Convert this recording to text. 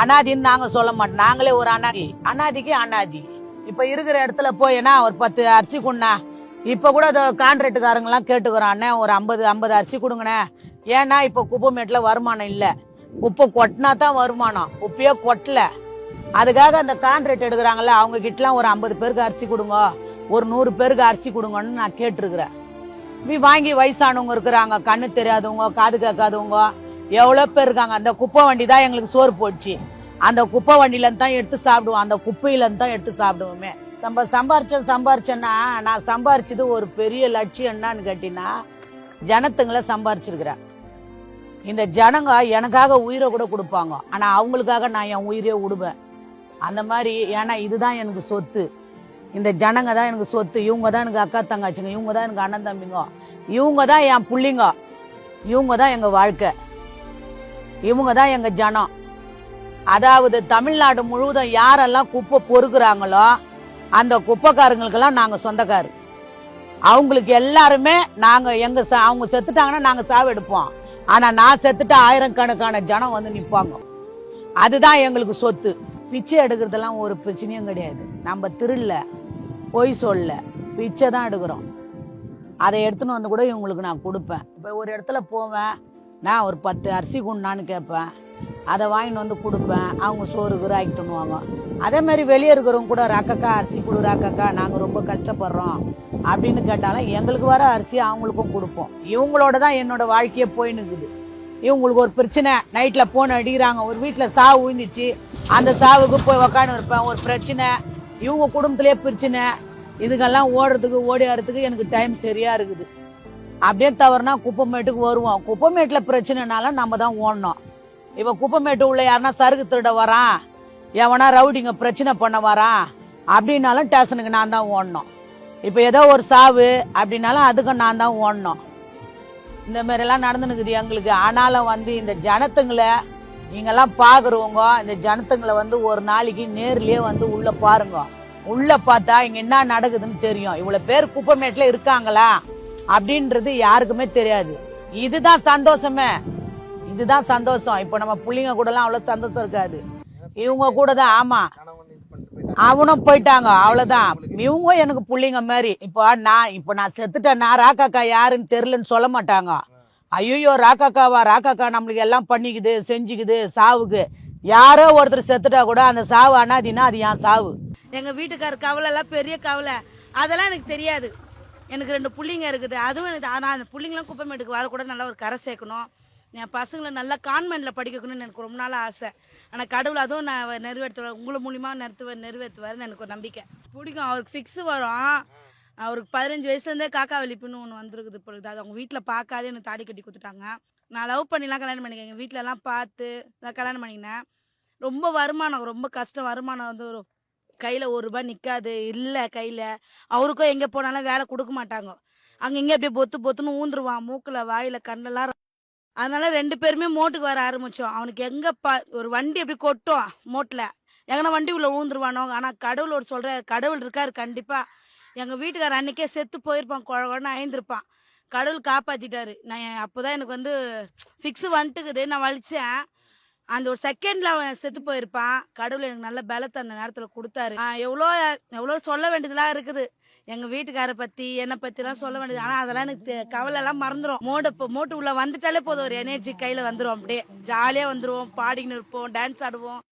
அனாதின்னு நாங்க சொல்ல மாட்டோம். நாங்களே ஒரு அனாதி. அனாதிக்கு அனாதி. இப்ப இருக்கிற இடத்துல போயினா ஒரு பத்து அரிசி கொண்டா இப்ப கூட கான்ட்ராக்டுக்காரங்க எல்லாம் கேட்டுக்கிறோம் ஒரு ஐம்பது ஐம்பது அரிசி கொடுங்கண்ணே. ஏன்னா இப்ப குப்பமேட்டுல வருமானம் இல்ல. குப்பை கொட்டினா தான் வருமானம். குப்பையே கொட்டல. அதுக்காக அந்த கான்ட்ராக்ட் எடுக்கிறாங்கல்ல அவங்க கிட்டலாம் ஒரு ஐம்பது பேருக்கு அரிசி கொடுங்க. ஒரு நூறு பேருக்கு அரிசி கொடுங்கன்னு நான் கேட்டிருக்கிறேன். நீ வாங்கி வயசானவங்க இருக்கிறாங்க கண்ணு தெரியாதவங்க காது கேட்காதவங்க எவ்வளோ பேர் இருக்காங்க? அந்த குப்பை வண்டி தான் எங்களுக்கு சோறு போச்சு. அந்த குப்பை வண்டியிலேருந்து தான் எடுத்து சாப்பிடுவோம். அந்த குப்பையிலேருந்து தான் எடுத்து சாப்பிடுவோமே. நம்ம சம்பாரிச்சேன் சம்பாரிச்சேன்னா நான் சம்பாரிச்சது ஒரு பெரிய லட்சியம் என்னன்னு கேட்டினா ஜனத்துங்களை சம்பாரிச்சிருக்கிறேன். இந்த ஜனங்க எனக்காக உயிரை கூட கொடுப்பாங்க. ஆனால் அவங்களுக்காக நான் என் உயிரே விடுவேன் அந்த மாதிரி ஏன்னா இதுதான் எனக்கு சொத்து. இந்த ஜனங்க தான் எனக்கு சொத்து. இவங்க தான் எனக்கு அக்கா தங்காச்சிங்க. இவங்க தான் எனக்கு அண்ணன் தம்பிங்க. இவங்க தான் என் பிள்ளைங்க. இவங்க தான் எங்கள் வாழ்க்கை. இவங்க தான் எங்க ஜனம். அதாவது தமிழ்நாடு முழுவதும் யாரெல்லாம் குப்பை பொறுக்குறாங்களோ அந்த குப்பைக்காரங்களுக்கெல்லாம் நாங்க சொந்தக்காரு. அவங்களுக்கு எல்லாருமே நாங்க எங்க அவங்க செத்துட்டாங்கன்னா நாங்க சாவு எடுப்போம். ஆனா நான் செத்துட்டா ஆயிரக்கணக்கான ஜனம் வந்து நிற்பாங்க அதுதான் எங்களுக்கு சொத்து. பிச்சை எடுக்கிறதெல்லாம் ஒரு பிரச்சனையும் கிடையாது. நம்ம திருல்ல பொய் சொல்ல பிச்சை தான் எடுக்கிறோம். அதை எடுத்துன்னு வந்து கூட இவங்களுக்கு நான் கொடுப்பேன். இப்போ ஒரு இடத்துல போவேன் நான் ஒரு பத்து அரிசி குண்டான்னு கேட்பேன். அதை வாங்கிட்டு வந்து கொடுப்பேன். அவங்க சோறு கீறு ஆக்கி தண்ணுவாங்க அதே மாதிரி வெளியே இருக்கிறவங்க கூட ராக்கக்கா அரிசி கொடு அக்கக்கா நாங்கள் ரொம்ப கஷ்டப்படுறோம். அப்படின்னு கேட்டாலும் எங்களுக்கு வர அரிசி அவங்களுக்கும் கொடுப்போம். இவங்களோட தான் என்னோட வாழ்க்கையே போயின்னு இருக்குது. இவங்களுக்கு ஒரு பிரச்சனை. நைட்டில் போன் அடிக்கிறாங்க. ஒரு வீட்டில் சாவு விழுந்துச்சு அந்த சாவுக்கு போய் உக்காந்து இருப்பேன். ஒரு பிரச்சனை. இவங்க குடும்பத்திலேயே பிரச்சனை. இதுக்கெல்லாம் ஓடுறதுக்கு ஓடி ஓடியாறதுக்கு எனக்கு டைம் சரியாக இருக்குது. அப்படியே தவறுனா குப்பமேட்டுக்கு வருவோம். குப்பமேட்டுல பிரச்சனைனால நம்ம தான் ஓடணும். இப்போ குப்பமேட்டு உள்ள யாருன்னா சருகு திருட வரான் எவனா ரவுடிங்க பிரச்சனை பண்ண வரான் அப்படின்னாலும் ஸ்டேஷனுக்கு நான் தான் ஓடணும். இப்போ ஏதோ ஒரு சாவு அப்படின்னாலும் அதுக்கும் நான் தான் ஓடணும். இந்த மாதிரிலாம் நடந்துனுக்குது எங்களுக்கு. ஆனாலும் வந்து இந்த ஜனத்துங்களை நீங்கள்லாம் பார்க்குறவங்க இந்த ஜனத்துங்களை வந்து ஒரு நாளைக்கு நேர்லேயே வந்து உள்ளே பாருங்க. உள்ளே பார்த்தா இங்கே என்ன நடக்குதுன்னு தெரியும். இவ்வளோ பேர் குப்பமேட்டுல இருக்காங்களா? அப்படின்றது யாருக்குமே தெரியாது. இதுதான் சந்தோஷமே. இதுதான் சந்தோஷம். இப்ப நம்ம புள்ளிங்க கூட எல்லாம் அவ்வளவு சந்தோஷம் இருக்காது. இவங்க கூட தான் ஆமா. அவனும் போயிட்டாங்க அவ்வளவுதான். இவங்க எனக்கு புள்ளிங்க மாதிரி. இப்போ நான் இப்போ நான் செத்துட்டேன். நான் ராக்காக்கா யாருன்னு தெரியலன்னு சொல்ல மாட்டாங்க. ஐயோ ராக்காக்காவா? ராக்காக்கா நம்மளுக்கு எல்லாம் பண்ணிக்குது செஞ்சுக்குது சாவுக்கு. யாரோ ஒருத்தர் செத்துட்டா கூட அந்த சாவு அனாதினா அது என் சாவு. எங்க வீட்டுக்கார கவலை எல்லாம் பெரிய கவலை. அதெல்லாம் எனக்கு தெரியாது. எனக்கு ரெண்டு பிள்ளைங்க இருக்குது. அதுவும் எனக்கு ஆனால் அந்த புள்ளிங்களாம் குப்பைமேட்டுக்கு வரக்கூட நல்லா ஒரு கரை சேர்க்கணும். என் பசங்களை நல்லா கான்வென்ட்டில் படிக்க வைக்கணும்னு எனக்கு ரொம்ப நாள் ஆசை. ஆனால் கடவுள் அதுவும் நான் நிறைவேற்றுவேன் உங்களை மூலிமா நிறுத்துவேன் நிறைவேற்றுவாருன்னு எனக்கு ஒரு நம்பிக்கை. பிடிக்கும். அவருக்கு ஃபிக்ஸு வரும். அவருக்கு பதினஞ்சு வயசுலேருந்தே காக்கா வெளிப்புன்னு ஒன்று வந்திருக்குது பொழுது அது அவங்க வீட்டில் பார்க்காதே எனக்கு தாடி கட்டி கொடுத்துட்டாங்க. நான் லவ் பண்ணிலாம் கல்யாணம் பண்ணிக்கேன் எங்கள் வீட்டிலலாம் பார்த்து நான் கல்யாணம் பண்ணிக்கினேன். ரொம்ப வருமானம் ரொம்ப கஷ்டம். வருமானம் வந்து ஒரு கையில் ஒரு ரூபாய் நிற்காது இல்லை கையில். அவருக்கும் எங்கே போனாலும் வேலை கொடுக்க மாட்டாங்க. அங்கே இங்கே அப்படியே பொத்து பொத்துன்னு ஊந்துருவான். மூக்கில் வாயில் கண்ணெல்லாம் அதனால ரெண்டு பேருமே மோட்டுக்கு வர ஆரம்பித்தோம் அவனுக்கு எங்கே பா ஒரு வண்டி அப்படி கொட்டும் மோட்டில் எங்கன்னா வண்டி உள்ளே ஊந்துருவானோ? ஆனால் கடவுள் ஒரு சொல்கிற கடவுள் இருக்கார் கண்டிப்பாக எங்கள் வீட்டுக்காரர் அன்னைக்கே செத்து போயிருப்பான். குழ குழன்னு அயந்திருப்பான். கடவுள் காப்பாற்றிட்டாரு நான் அப்போ தான் எனக்கு வந்து ஃபிக்ஸு வந்துட்டுக்குது. நான் வலித்தேன் அந்த ஒரு செகண்ட்ல அவன் செத்து போயிருப்பான். கடவுள் எனக்கு நல்ல பலத்தை அந்த நேரத்தில் கொடுத்தாரு. எவ்வளோ எவ்வளோ சொல்ல வேண்டியதெல்லாம் இருக்குது. எங்கள் வீட்டுக்காரை பற்றி என்னை பற்றிலாம் சொல்ல வேண்டியது. ஆனால் அதெல்லாம் எனக்கு கவலை எல்லாம் மறந்துடும் மோடு இப்போ மோட்டு உள்ள வந்துட்டாலே போதும். ஒரு எனர்ஜி கையில் வந்துடும் அப்படியே. ஜாலியாக வந்துடுவோம் பாடிக்கின்னு இருப்போம். டான்ஸ் ஆடுவோம்.